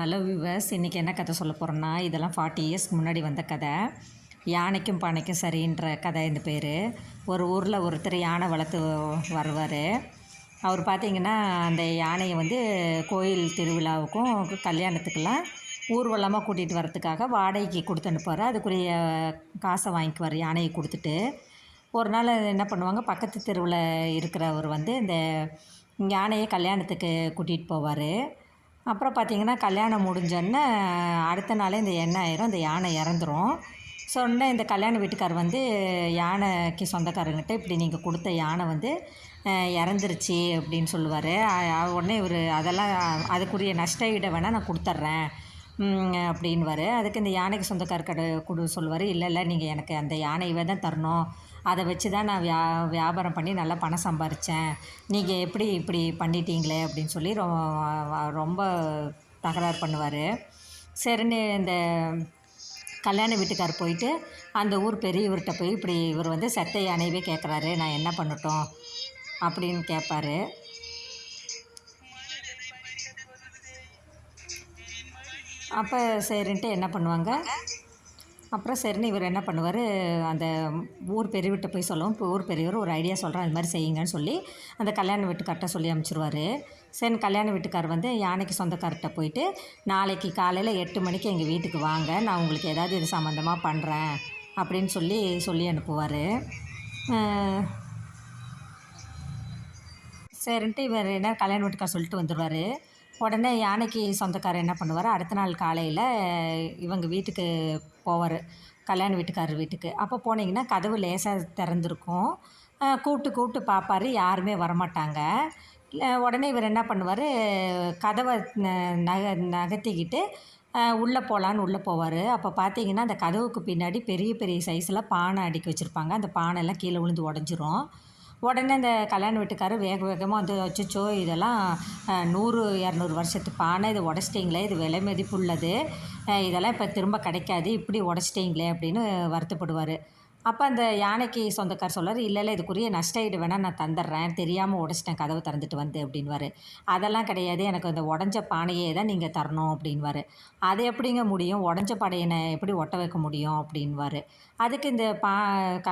Hello விவஸ் இன்றைக்கி என்ன கதை சொல்ல போகிறேன்னா இதெல்லாம் ஃபார்ட்டி இயர்ஸ்க்கு முன்னாடி வந்த கதை. யானைக்கும் பானைக்கும் சரின்ற கதை இந்த பேர். ஒரு ஊரில் ஒருத்தர் யானை வளர்த்து வருவார். அவர் பார்த்தீங்கன்னா அந்த யானையை வந்து கோயில் திருவிழாவுக்கும் கல்யாணத்துக்கெல்லாம் ஊர்வலமாக கூட்டிகிட்டு வரத்துக்காக வாடகைக்கு கொடுத்து அனுப்புவார். அதுக்குரிய காசை வாங்கிக்குவார் யானையை கொடுத்துட்டு. ஒரு நாள் என்ன பண்ணுவாங்க பக்கத்து தெருவில் இருக்கிறவர் வந்து இந்த யானையை கல்யாணத்துக்கு கூட்டிகிட்டு போவார். அப்புறம் பார்த்திங்கன்னா கல்யாணம் முடிஞ்சோடனே அடுத்த நாளே இந்த எண்ணெய் ஆயிரும் இந்த யானை இறந்துரும். சொன்ன இந்த கல்யாண வீட்டுக்கார் வந்து யானைக்கு சொந்தக்காரங்கிட்ட இப்படி நீங்கள் கொடுத்த யானை வந்து இறந்துருச்சு அப்படின்னு சொல்லுவார். உடனே இவர் அதெல்லாம் அதுக்குரிய நஷ்ட ஈடை வேணால் நான் கொடுத்துட்றேன் அப்படின்வார் அதுக்கு இந்த யானைக்கு சொந்தக்கார் கடை கொடு சொல்லுவார். இல்லை இல்லை நீங்கள் எனக்கு அந்த யானையவே தான் தரணும். அதை வச்சு தான் நான் வியா வியாபாரம் பண்ணி நல்லா பணம் சம்பாரித்தேன் நீங்கள் எப்படி இப்படி பண்ணிட்டீங்களே அப்படின்னு சொல்லி ரொ- ரொம்ப தகராறு பண்ணுவார். சரின்னு இந்த கல்யாண வீட்டுக்கார் போயிட்டு அந்த ஊர் பெரியவர்கிட்ட போய் இப்படி இவர் வந்து செத்தை யானையவே கேட்குறாரு நான் என்ன பண்ணட்டும் அப்படின்னு கேட்பாரு அப்போ சரின்ட்டு என்ன பண்ணுவாங்க? அப்புறம் சரின்னு இவர் என்ன பண்ணுவார் அந்த ஊர் பெரியவர்கிட்ட போய் சொல்லவும் இப்போ ஊர் பெரியவர் ஒரு ஐடியா சொல்கிறேன் அது மாதிரி செய்யுங்கன்னு சொல்லி அந்த கல்யாண வீட்டுக்கார்ட்ட சொல்லி அனுப்பிச்சிருவாரு சரி கல்யாண வீட்டுக்கார் வந்து யானைக்கு சொந்தக்கார்ட்ட போயிட்டு நாளைக்கு காலையில் எட்டு மணிக்கு எங்கள் வீட்டுக்கு வாங்க நான் உங்களுக்கு ஏதாவது இது சம்மந்தமாக பண்ணுறேன் அப்படின்னு சொல்லி சொல்லி அனுப்புவார். சரின்ட்டு இவர் என்ன கல்யாண வீட்டுக்கார் சொல்லிட்டு வந்துடுவார் உடனே யானைக்கு சொந்தக்காரர் என்ன பண்ணுவார்? அடுத்த நாள் காலையில் இவங்க வீட்டுக்கு போவார். கல்யாண வீட்டுக்காரர் வீட்டுக்கு. அப்போ போனீங்கன்னா கதவு லேசாக திறந்துருக்கும். கூப்பிட்டு கூப்பிட்டு பார்ப்பாரு யாருமே வரமாட்டாங்க. உடனே இவர் என்ன பண்ணுவார்? கதவை நக நகர்த்திக்கிட்டு உள்ளே போகலான்னு உள்ளே போவார். அப்போ பார்த்தீங்கன்னா அந்த கதவுக்கு பின்னாடி பெரிய பெரிய சைஸில் பானை அடுக்கி வச்சுருப்பாங்க. அந்த பானைலாம் கீழே விழுந்து உடஞ்சிரும். உடனே அந்த கல்யாண வீட்டுக்காரர் வேக வேகமாக வந்து அச்சோ இதெல்லாம் நூறு இரநூறு வருஷத்து பானை இதை உடச்சிட்டிங்களே இது விலை மதிப்புள்ளது. உள்ளது இதெல்லாம் இப்போ திரும்ப கிடைக்காது இப்படி உடச்சிட்டிங்களே அப்படின்னு வருத்தப்படுவார். அப்போ அந்த யானைக்கு சொந்தக்கார் சொல்றாரு இல்லை இல்லை இதுக்குரிய நஷ்டஈடு வேணால் நான் தந்துடுறேன் தெரியாமல் உடச்சிட்டேன் கதவை திறந்துட்டு வந்து அப்படின்வாரு அதெல்லாம் கிடையாது. எனக்கு அந்த உடஞ்ச பானையே தான் நீங்கள் தரணும் அப்படின்வாரு அது எப்படிங்க முடியும்? உடஞ்ச பானையை எப்படி ஒட்ட வைக்க முடியும்? அப்படின்வாரு அதுக்கு இந்த பா க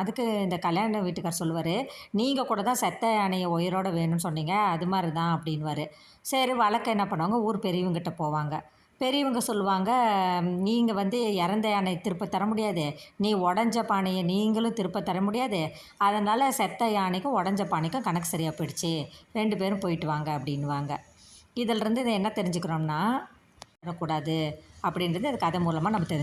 அதுக்கு இந்த கல்யாண வீட்டுக்கார் சொல்லுவார் நீங்கள் கூட தான் செத்த யானையை உயிரோடு வேணும்னு சொன்னீங்க. அது மாதிரி தான் அப்படின்வாரு சரி வழக்க என்ன பண்ணுவாங்க? ஊர் பெரியவங்கிட்ட போவாங்க. பெரியவங்க சொல்லுவாங்க நீங்கள் வந்து இறந்த யானை திருப்ப தர முடியாது. நீ உடஞ்ச பானையை நீங்களும் திருப்ப தர முடியாது. அதனால் செத்த யானைக்கும் உடஞ்ச பானைக்கும் கணக்கு சரியாக போயிடுச்சு. ரெண்டு பேரும் போயிட்டு வாங்க அப்படின்வாங்க இதிலிருந்து இதை என்ன தெரிஞ்சுக்கிறோம்னா வரக்கூடாது அப்படின்றது அது கதை மூலமாக நம்ம தெரிஞ்சு